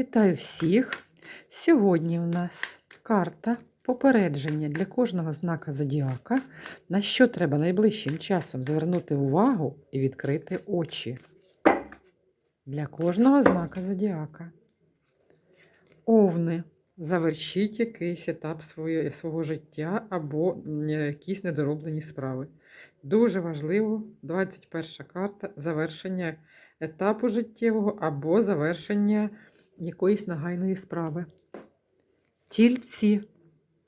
Вітаю всіх! Сьогодні в нас карта попередження для кожного знака зодіака, на що треба найближчим часом звернути увагу і відкрити очі. Для кожного знака зодіака. Овни. Завершіть якийсь етап своє, свого життя або якісь недороблені справи. Дуже важливо, 21 карта завершення етапу життєвого або завершення якоїсь нагайної справи. Тільці.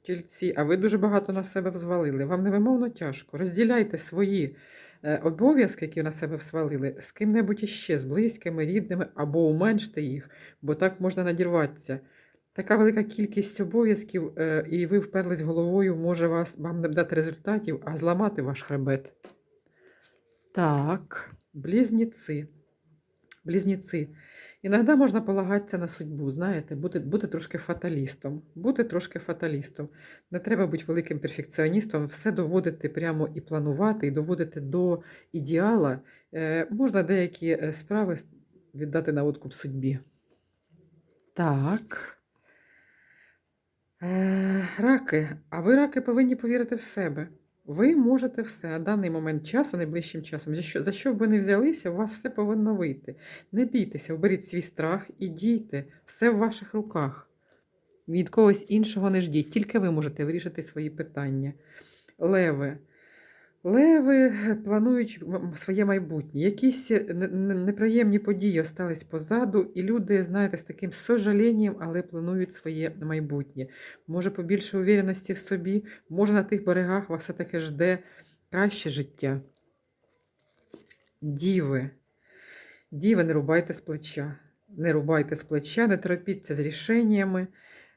Тільці, а ви дуже багато на себе взвалили. Вам невимовно тяжко. Розділяйте свої е, обов'язки, які на себе взвалили, з ким-небудь іще, з близькими, рідними, або уменште їх, бо так можна надірватися. Така велика кількість обов'язків, е, і ви вперлись головою, може вас, вам не дати результатів, а зламати ваш хребет. Так, близнеці. Близнеці. Іноді можна полагатися на судьбу, знаєте, бути, бути трошки фаталістом. Бути трошки фаталістом. Не треба бути великим перфекціоністом, все доводити прямо і планувати, і доводити до ідеала. Е, можна деякі е, справи віддати на откуп судьбі. Так. Е, раки. А ви, раки, повинні повірити в себе. Ви можете все. На даний момент часу, найближчим часом, за що, за що б ви не взялися, у вас все повинно вийти. Не бійтеся, оберіть свій страх і дійте. Все в ваших руках. Від когось іншого не ждіть, тільки ви можете вирішити свої питання. Леви. Леви планують своє майбутнє. Якісь е, не- не- неприємні події остались позаду, і люди, знаєте, з таким сожаленням, але планують своє майбутнє. Може, побільше увереності в собі, може, на тих берегах вас все-таки жде краще життя. Діви. Діви, не рубайте з плеча. Не рубайте з плеча, не торопіться з рішеннями.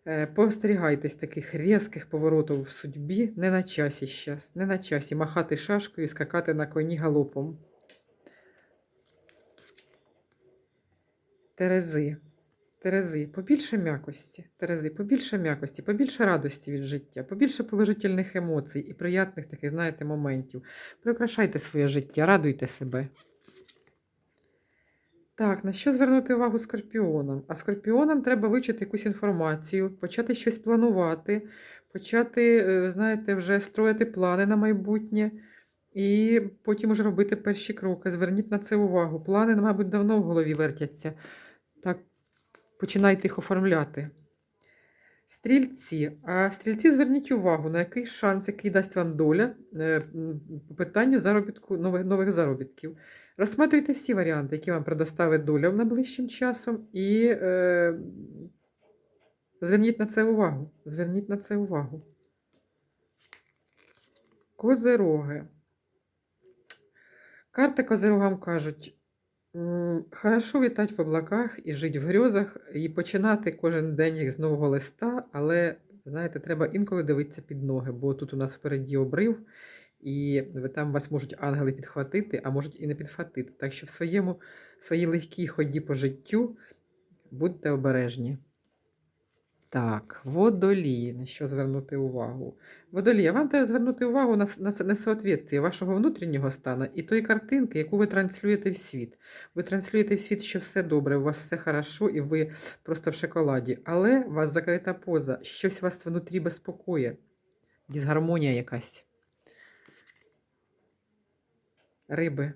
Е, Поостерігайтесь таких різких поворотів в судьбі. Не на часі щас, не на часі махати шашкою і скакати на коні галопом. Терези. Терези, побільше м'якості, Терези, побільше м'якості, побільше радості від життя, побільше положительних емоцій і приятних таких, знаєте, моментів. Прикрашайте своє життя, радуйте себе. Так, на що звернути увагу скорпіонам? А скорпіонам треба вивчити якусь інформацію, почати щось планувати, почати, е, знаєте, вже строїти плани на майбутнє і потім уже робити перші кроки. Зверніть на це увагу. Плани, мабуть, давно в голові вертяться. Так, починайте їх оформляти. Стрільці. А стрільці зверніть увагу, на який шанс, який дасть вам доля е, по питанню заробітку, нових, нових заробітків. Розсматривайте всі варіанти, які вам предоставить доля найближчим часом, і е, зверніть на це увагу. Зверніть на це увагу. Козероги. Карти козерогам кажуть, хорошо вітати в облаках і жити в грьозах, і починати кожен день як з нового листа, але, знаєте, треба інколи дивитися під ноги, бо тут у нас впереді обрив, і там вас можуть ангели підхватити, а можуть і не підхватити. Так що в своєму, своїй легкій ході по життю будьте обережні. Так, водолії, на що звернути увагу? Водолія, вам треба звернути увагу на, на несоответствие вашого внутрішнього стану і тої картинки, яку ви транслюєте в світ. Ви транслюєте в світ, що все добре, у вас все хорошо, і ви просто в шоколаді. Але у вас закрита поза, щось вас внутрі безпокоє, дисгармонія якась. Риби.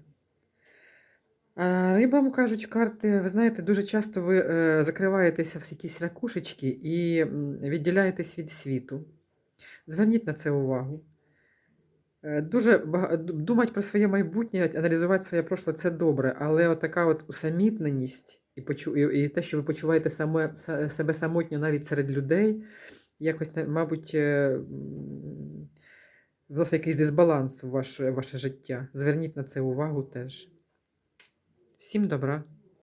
Рибам кажуть карти, ви знаєте, дуже часто ви е, закриваєтеся в якісь ракушечки і відділяєтесь від світу. Зверніть на це увагу. Е, Дуже думати про своє майбутнє, аналізувати своє прошле це добре, але отака от усамітненість і, почу, і, те, що ви почуваєте саме, себе самотньо навіть серед людей, якось, мабуть, е, вносить якийсь дисбаланс в ваше, ваше життя. Зверніть на це увагу теж. Всім добра.